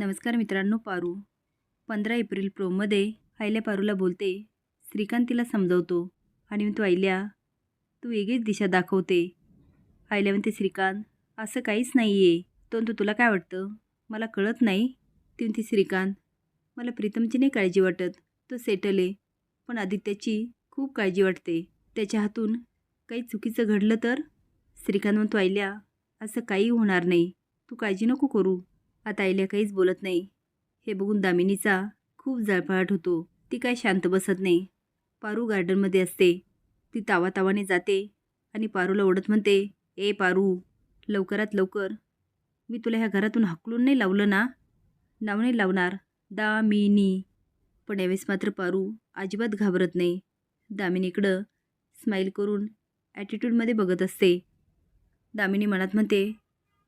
नमस्कार मित्रांनो पारू. पंधरा एप्रिल प्रोमध्ये आयल्या पारूला बोलते श्रीकांत तिला समजवतो आणि तो आयल्या तू वेगळीच दिशा दाखवते. आयल्या म्हणते श्रीकांत असं काहीच नाही आहे तो तू तुला काय वाटतं? मला कळत नाही. ती म्हणते श्रीकांत मला प्रीतमची नाही काळजी वाटत. तो सेटल आहे. पण आदित्याची खूप काळजी वाटते. त्याच्या हातून काही चुकीचं घडलं तर? श्रीकांत म्हणतो आयल्या असं काही होणार नाही. तू काळजी नको करू. आता आईल्या काहीच बोलत नाही. हे बघून दामिनीचा खूप जळफळाट होतो. ती काय शांत बसत नाही. पारू गार्डनमध्ये असते. ती तावातावाने जाते आणि पारूला ओढत म्हणते ए पारू लवकरात लवकर. मी तुला ह्या घरातून हकलून नाही लावलं ना? नाव नाही लावणार. दामिनी. पण यावेळेस मात्र पारू अजिबात घाबरत नाही. दामिनीकडं स्माईल करून ॲटिट्यूडमध्ये बघत असते. दामिनी मनात म्हणते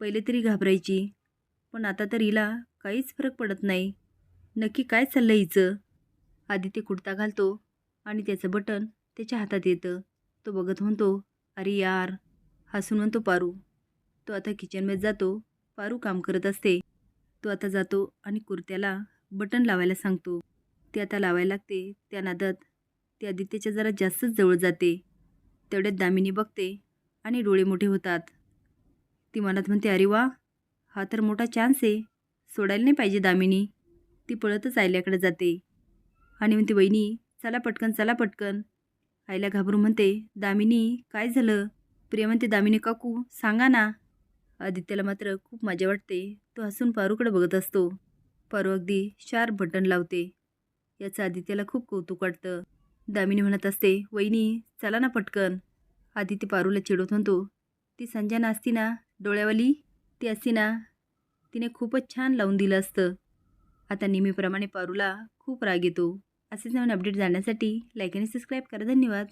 पहिले तरी घाबरायची. पण आता तर हिला काहीच फरक पडत नाही. नक्की काय चाललं हिचं? आदित्य कुर्ता घालतो आणि त्याचं बटन त्याच्या हातात येतं. तो बघत म्हणतो अरे यार हसून म्हणतो पारू. तो आता किचनमध्ये जातो. पारू काम करत असते. तो आता जातो आणि कुर्त्याला बटन लावायला सांगतो. ते आता लावायला लागते. त्या नादात ते आदित्यच्या जरा जास्तच जवळ जाते. तेवढ्यात दामिनी बघते आणि डोळे मोठे होतात. ती मनात म्हणते अरे वा हा तर मोठा चान्स आहे. सोडायला नाही पाहिजे दामिनी. ती पळतच आयल्याकडे जाते. आणि म्हणते वहिनी चला पटकन चला पटकन. आईला घाबरून म्हणते दामिनी काय झालं? प्रिया म्हणते दामिनी काकू सांगा ना. आदित्याला मात्र खूप मजा वाटते. तो हसून पारूकडे बघत असतो. पारू अगदी शार्प बटन लावते. याचं आदित्याला खूप कौतुक वाटतं. दामिनी म्हणत असते वहिनी चला ना पटकन. आदित्य पारूला चिडवत म्हणतो ती संजना असती ना डोळ्यावाली? ती असती ना तिने खूपच छान लावून दिलं असतं. आता नेहमीप्रमाणे पारूला खूप राग येतो. असेच नवीन अपडेट जाण्यासाठी लाईक आणि सबस्क्राईब करा. धन्यवाद.